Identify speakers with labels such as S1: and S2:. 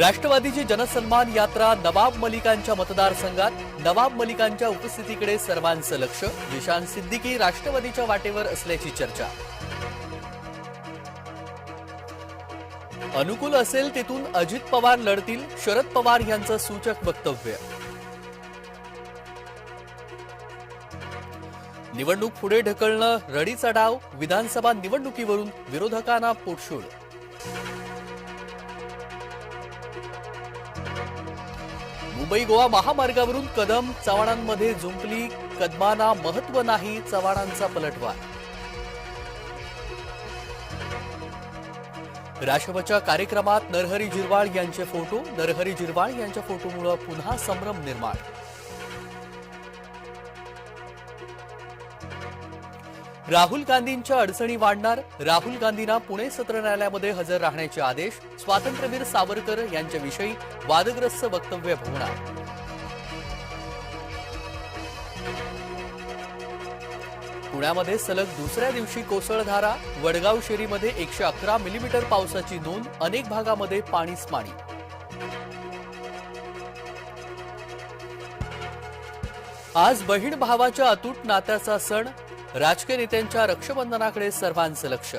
S1: राष्ट्रवादीची जनसन्मान यात्रा नवाब मलिकांच्या मतदारसंघात. नवाब मलिकांच्या उपस्थितीकडे सर्वांचं लक्ष. निशांत सिद्दीकी राष्ट्रवादीच्या वाटेवर असल्याची चर्चा. अनुकूल असेल तेथून अजित पवार लढतील शरद पवार यांचं सूचक वक्तव्य. निवडणूक पुढे ढकलणं रडीचा डाव विधानसभा निवडणुकीवरून विरोधकांना पोटशूळ मुंबई गोवा महामार्गावरून कदम चव्हाणांमध्ये जुंपली कदमांना महत्त्व नाही चव्हाणांचा पलटवार. राष्ट्रपतीच्या कार्यक्रमात नरहरी जिरवाळ यांचे फोटो नरहरी जिरवाळ यांच्या फोटोमुळे पुन्हा संभ्रम निर्माण. राहुल गांधींच्या अडचणी वाढणार. राहुल गांधींना पुणे सत्र न्यायालयामध्ये हजर राहण्याचे आदेश स्वातंत्र्यवीर सावरकर यांच्याविषयी वादग्रस्त वक्तव्य होणार पुण्यामध्ये सलग दुसऱ्या दिवशी कोसळधारा वडगाव शेरीमध्ये एकशे अकरा मिलीमीटर पावसाची नोंद अनेक भागामध्ये पाणीच पाणी आज बहीण भावाच्या अतूट नात्याचा सण राजकीय नेत्यांच्या रक्षाबंधनाकडे सर्वांचं लक्ष.